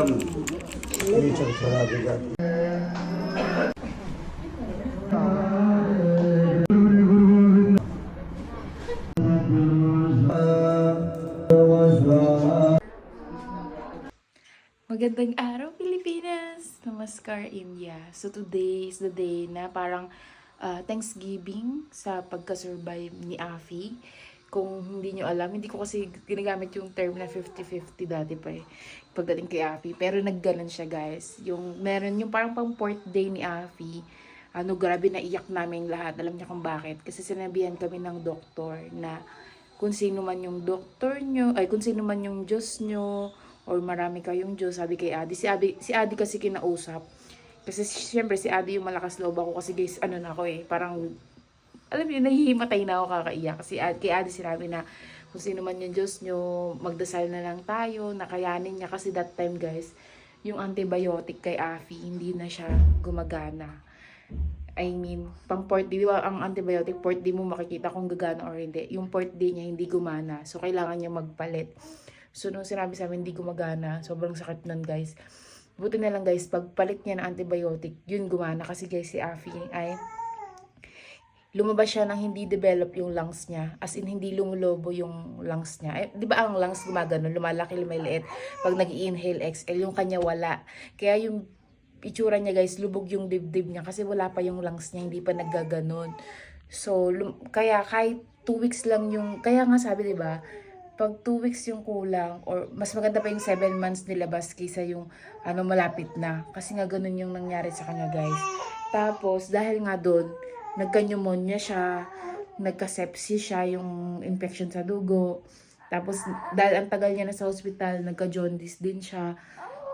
Magandang araw, Pilipinas! Namaskar, India. So today is the day na parang ah, Thanksgiving sa pagka-survive ni Afi. Kung hindi nyo alam, hindi ko kasi ginagamit yung term na 50-50 dati pa eh. Pagdating kay Afi. Pero nagganon siya guys. Yung meron yung parang pang port day ni Afi. Ano, grabe na iyak namin lahat. Alam niya kung bakit. Kasi sinabihan kami ng doktor na kung sino man yung doktor nyo, ay kung sino man yung Diyos nyo, or marami kayong Diyos, sabi kay Adi. Si Adi, si Adi kasi kinausap. Kasi syempre si Adi yung malakas loob ako kasi guys, ano na ako eh, parang, alam niyo, nahihimatay na ako kakaiyak. Kasi Ad- kay Adi sinabi na, kung sino man yung Diyos nyo, magdasal na lang tayo, nakayanin niya. Kasi that time guys, yung antibiotic kay Afi, hindi na siya gumagana. I mean, pang port D, di ba ang antibiotic port D mo makikita kung gagana or hindi. Yung port D niya hindi gumana. So, kailangan niya magpalit. So, nung sinabi sa amin hindi gumagana, sobrang sakit nun guys. Buti na lang guys, pagpalit niya ng antibiotic, yun gumana. Kasi guys, si Afi ay lumabas siya nang hindi develop yung lungs niya. As in, hindi lumulobo yung lungs niya. Eh, di ba ang lungs gumagano, lumalaki, lumaliit. Pag nag inhale exhale, yung kanya wala. Kaya yung itsura niya guys, lubog yung dibdib niya kasi wala pa yung lungs niya, hindi pa naggaganon. So, kaya kahit 2 weeks lang yung, kaya nga sabi di ba pag 2 weeks yung kulang, or mas maganda pa yung 7 months nilabas kaysa yung ano, malapit na. Kasi nga ganun yung nangyari sa kanya guys. Tapos, dahil nga doon, nagka-pneumonia siya, nagka-sepsis siya, yung infection sa dugo. Tapos, dahil ang tagal niya na sa hospital, nagka-jaundice din siya.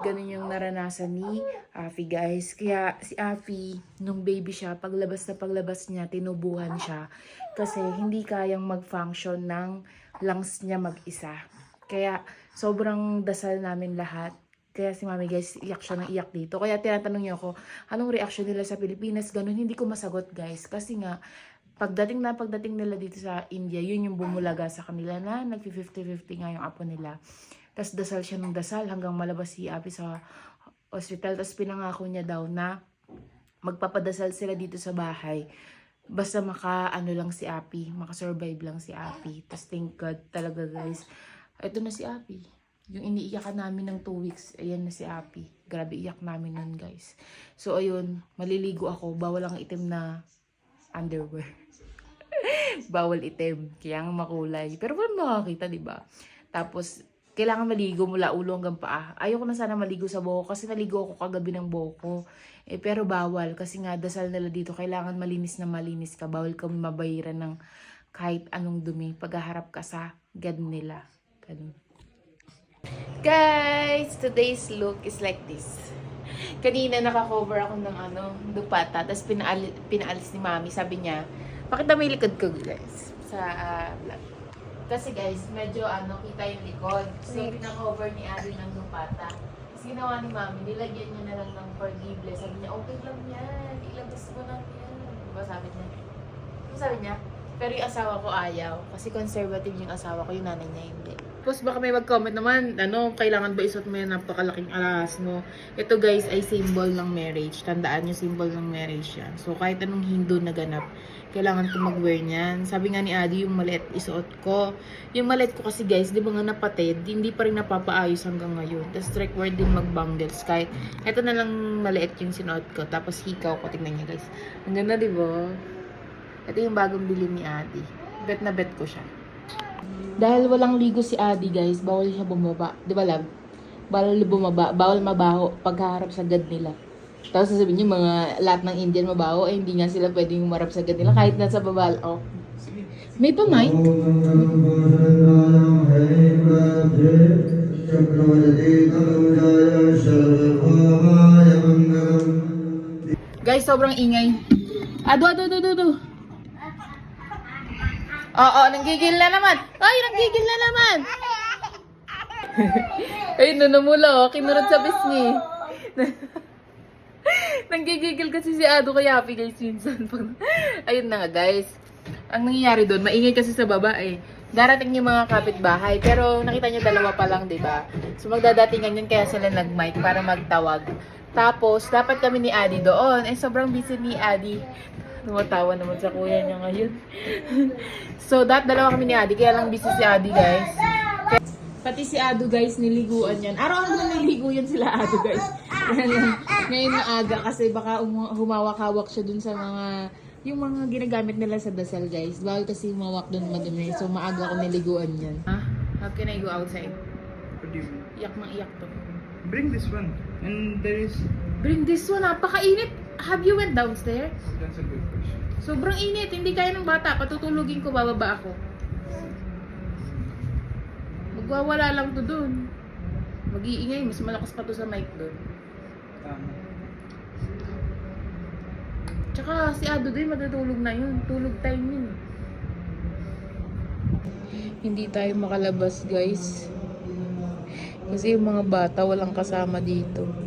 Ganun yung naranasan ni Afi, guys. Kaya si Afi, nung baby siya, paglabas na paglabas niya, tinubuhan siya. Kasi hindi kayang mag-function ng lungs niya mag-isa. Kaya sobrang dasal namin lahat. Kaya si mami guys, iyak siya ng iyak dito. Kaya tinatanong niyo ako, anong reaction nila sa Pilipinas? Ganun, hindi ko masagot guys. Kasi nga, pagdating na pagdating nila dito sa India, yun yung bumulaga sa kanila na nag-50-50 nga yung apo nila. Tapos dasal siya ng dasal hanggang malabas si Api sa hospital. Tapos pinangako niya daw na magpapadasal sila dito sa bahay. Basta maka ano lang si Api, makasurvive lang si Api. Tapos thank God talaga guys. Ito na si Api. Yung iniiyakan namin ng 2 weeks, ayan na si Api. Grabe iyak namin nun guys. So ayun, maliligo ako. Bawal ang itim na underwear. Bawal itim. Kaya nga makulay. Pero walang makakita, di ba? Tapos, kailangan maligo mula ulo hanggang paa. Ayoko na sana maligo sa buhok kasi naligo ako kagabi ng buhok ko. Eh, pero bawal kasi nga dasal nila dito kailangan malinis na malinis ka. Bawal ka mabayiran ng kahit anong dumi paghaharap ka sa God nila. Ganun. Guys, today's look is like this. Kanina naka-cover ako ng ano, dupata, tapos pinaali, pinaalis ni mami. Sabi niya, pakita mo yung likod ko guys sa ah, vlog. Kasi guys, medyo ano, kita yung likod. So, pina-cover ni Ari ng dupata. Tapos ginawa ni mami, nilagyan niya na lang ng forgiveness. Sabi niya, okay lang yan. Ilabas mo lang yan. Diba sabi niya? Ano sabi niya? Pero yung asawa ko ayaw. Kasi conservative yung asawa ko, yung nanay niya hindi. Tapos baka may mag-comment naman, ano, kailangan ba isuot mo yung napakalaking alas mo? Ito guys ay symbol ng marriage. Tandaan yung symbol ng marriage yan. So kahit anong Hindu na ganap, kailangan ko mag-wear niyan. Sabi nga ni Adi, yung maliit isuot ko. Yung maliit ko kasi guys, di ba nga napatid, hindi pa rin napapaayos hanggang ngayon. Tapos required din mag-bangles. Kahit ito na lang maliit yung sinuot ko. Tapos hikaw ko, tingnan niya guys. Ang ganda di ba? Ito yung bagong bili ni Adi. Bet na bet ko siya. Dahil walang ligo si Adi guys, bawal siya bumaba. Di ba love? Bawal bumaba, bawal mabaho pagkaharap sa gad nila. Tapos sasabihin niyo mga lahat ng Indian mabaho, eh hindi nga sila pwedeng umarap sa gad nila kahit nasa baba. Oh. May pa mic? Guys, sobrang ingay. Ado, ado, ado, ado, ado. Oo, nanggigil na naman. Ay, nanggigil na naman. Ay, nanumula oh. Kinurot sa bisngi. nanggigigil kasi si Ado kaya happy guys minsan. Ayun na nga guys. Ang nangyayari doon, maingay kasi sa baba eh. darating yung mga kapitbahay. Pero nakita niyo dalawa pa lang, di ba? So magdadatingan yun kaya sila nag-mic para magtawag. Tapos, dapat kami ni Adi doon. Eh, sobrang busy ni Adi. Tumatawa naman sa kuya niya ngayon. so, dat dalawa kami ni Adi. Kaya lang busy si Adi, guys. Pati si Ado, guys, niliguan yan. Araw-araw niligo yan sila Ado, guys. Ngayon, ngayon na aga kasi baka umu- humawak-hawak siya dun sa mga yung mga ginagamit nila sa dasal, guys. Bawal kasi humawak dun madumi. So, maaga ko niliguan yan. Ha? How can I go outside? What do you mean? Iyak ng iyak to. Bring this one. And there is. Bring this one, napakainit. Have you went downstairs? That's a good question. Sobrang init, hindi kaya ng bata. Patutulugin ko, bababa ako. Magwawala lang to dun. Mag-iingay, mas malakas pa to sa mic dun. Tama. Tsaka si Ado din, matutulog na yun. Tulog time yun. Hindi tayo makalabas, guys. Kasi yung mga bata walang kasama dito.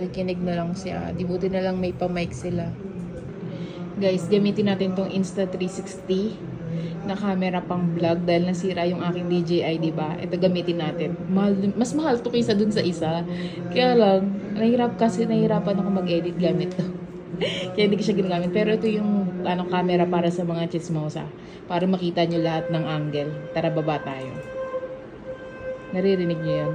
Nakikinig na lang si Adi. Buti na lang may pa-mic sila. Guys, gamitin natin tong Insta360 na camera pang vlog dahil nasira yung aking DJI, di ba? Ito gamitin natin. Mahal, mas mahal to kaysa dun sa isa. Kaya lang, nahirap kasi nahirapan ako mag-edit gamit to. Kaya hindi ko siya ginagamit. Pero ito yung ano, camera para sa mga chismosa. Para makita nyo lahat ng angle. Tara, baba tayo. Naririnig nyo yun?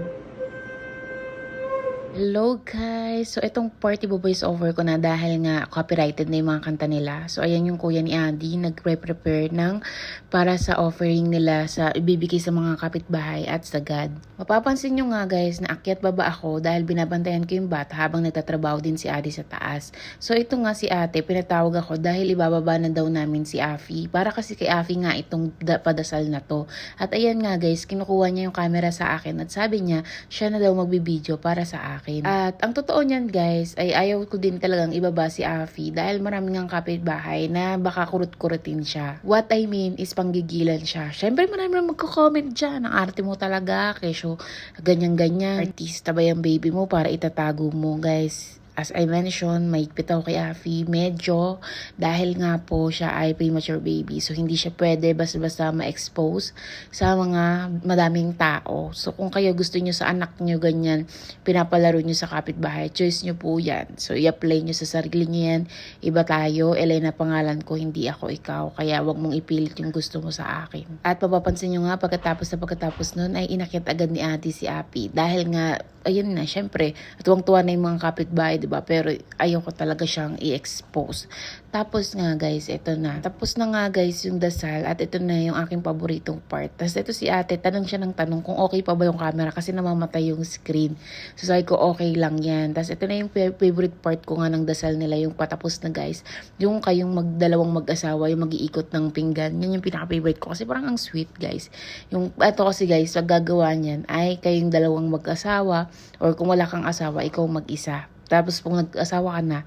Hello guys! So itong party voice over ko na dahil nga copyrighted na yung mga kanta nila. So ayan yung kuya ni Andy nagre-prepare ng para sa offering nila sa ibibigay sa mga kapitbahay at sa God. Mapapansin nyo nga guys na akyat baba ako dahil binabantayan ko yung bata habang nagtatrabaho din si Adi sa taas. So ito nga si ate, pinatawag ako dahil ibababa na daw namin si Afi. Para kasi kay Afi nga itong da- padasal na to. At ayan nga guys, kinukuha niya yung camera sa akin at sabi niya, siya na daw magbibideo para sa akin. At ang totoo niyan guys, ay ayaw ko din talagang ibaba si Afi dahil maraming ang kapitbahay na baka kurut-kurutin siya. What I mean is panggigilan siya. Siyempre marami naman magko-comment dyan. Ang arte mo talaga, kesyo ganyan-ganyan. Artista ba yung baby mo para itatago mo guys? As I mentioned, may ako kay Afi, medyo dahil nga po siya ay premature baby. So, hindi siya pwede basta-basta ma-expose sa mga madaming tao. So, kung kayo gusto nyo sa anak nyo ganyan, pinapalaro nyo sa kapitbahay, choice nyo po yan. So, i-apply nyo sa sarili nyo yan. Iba tayo, Elena pangalan ko, hindi ako ikaw. Kaya wag mong ipilit yung gusto mo sa akin. At mapapansin nyo nga, pagkatapos na pagkatapos nun, ay inakit agad ni ate si Api. Dahil nga, ayun na, syempre, tuwang-tuwa na yung mga kapitbahay, di ba? Pero ayoko talaga siyang i-expose. Tapos nga guys, ito na. Tapos na nga guys yung dasal at ito na yung aking paboritong part. Tapos ito si ate, tanong siya ng tanong kung okay pa ba yung camera kasi namamatay yung screen. So sabi ko okay lang yan. Tapos ito na yung fa- favorite part ko nga ng dasal nila, yung patapos na guys. Yung kayong magdalawang mag-asawa, yung mag-iikot ng pinggan. Yan yung pinaka-favorite ko kasi parang ang sweet guys. Yung, ito kasi guys, pag gagawa niyan ay kayong dalawang mag-asawa or kung wala kang asawa, ikaw mag-isa. Tapos kung nag-asawa ka na,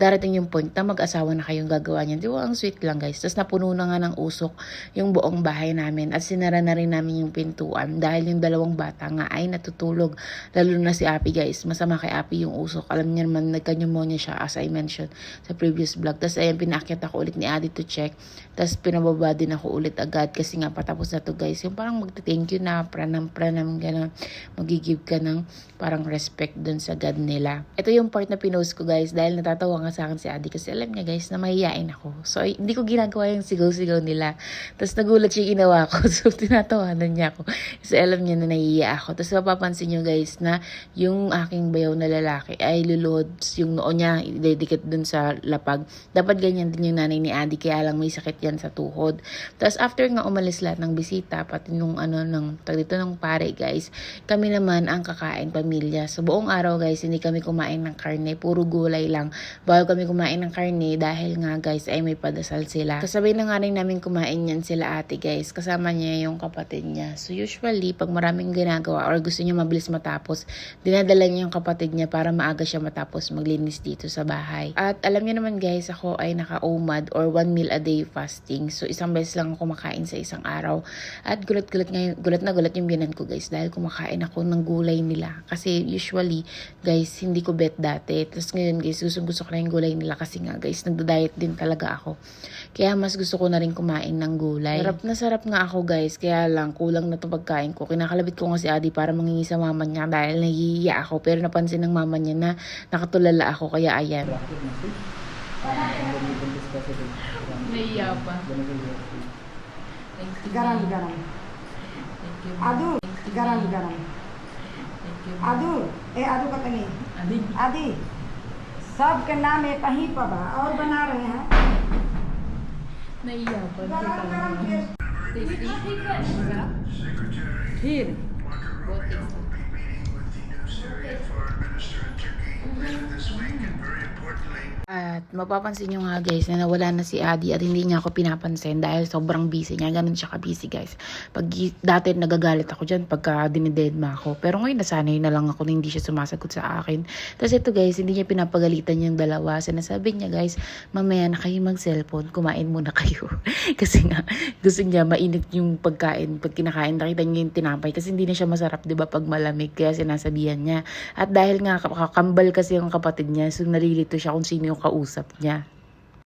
darating yung point na mag-asawa na kayong gagawa niyan. Di ba, ang sweet lang guys. Tapos napuno na nga ng usok yung buong bahay namin. At sinara na rin namin yung pintuan dahil yung dalawang bata nga ay natutulog. Lalo na si Api guys. Masama kay Api yung usok. Alam niya naman, nagka-pneumonia siya as I mentioned sa previous vlog. Tapos ayan, pinakyat ako ulit ni Adi to check. Tapos pinababa din ako ulit agad kasi nga patapos na to guys. Yung parang magte-thank you na, pranam, pranam, gano'n. Magigib ka ng parang respect dun sa God nila. Ito yung part na pinost ko guys dahil natatawa nga sa akin si Adi kasi alam niya guys na mahihain ako. So hindi ko ginagawa yung sigaw-sigaw nila. Tapos nagulat siya yung ginawa ko. So tinatawanan niya ako. Kasi alam niya na nahihiya ako. Tapos mapapansin niyo guys na yung aking bayaw na lalaki ay luluhod yung noo niya idedikit dun sa lapag. Dapat ganyan din yung nanay ni Adi kaya lang may sakit yan sa tuhod. Tapos after nga umalis lahat ng bisita pati nung ano ng tag dito ng pare guys, kami naman ang kakain pamilya. So buong araw guys hindi kami kumain ng karne, puro gulay lang. Bawal kami kumain ng karne dahil nga guys ay may padasal sila. Kasabay na nga rin namin kumain yan sila ate guys. Kasama niya yung kapatid niya. So usually pag maraming ginagawa or gusto niya mabilis matapos, dinadala niya yung kapatid niya para maaga siya matapos maglinis dito sa bahay. At alam niyo naman guys, ako ay naka-OMAD or one meal a day fasting. So isang beses lang ako kumakain sa isang araw. At gulat-gulat ngayon, gulat na gulat yung binan ko guys dahil kumakain ako ng gulay nila. Kasi usually guys, hindi ko bet dati. Tapos ngayon guys, gusto, gusto ko na yung gulay nila kasi nga guys, nagda-diet din talaga ako. Kaya mas gusto ko na rin kumain ng gulay. Sarap na sarap nga ako guys, kaya lang kulang na to pagkain ko. Kinakalabit ko nga si Adi para mangingi sa mama niya dahil nahihiya ako. Pero napansin ng mama niya na nakatulala ako, kaya ayan. Nahiya pa. Whenever you are free. Thank अदू ए आदि आदि। सब के नाम एक ही पर बा और बना रहे हैं। नहीं यहाँ पर तो बहुत At mapapansin nyo nga guys na nawala na si Adi at hindi niya ako pinapansin dahil sobrang busy niya. Ganun siya ka-busy guys. Pag dati nagagalit ako dyan pagka dinidedma ako. Pero ngayon nasanay na lang ako na hindi siya sumasagot sa akin. Tapos ito guys, hindi niya pinapagalitan yung dalawa. Sinasabi niya guys, mamaya na kayo mag-cellphone, kumain muna kayo. kasi nga, gusto niya mainit yung pagkain. Pag kinakain, nakita niya yung tinapay. Kasi hindi na siya masarap, di ba, pag malamig. Kaya sinasabihan niya. At dahil nga kakambal kasi yung kapatid niya, so narilito siya kung sino yung kausap niya.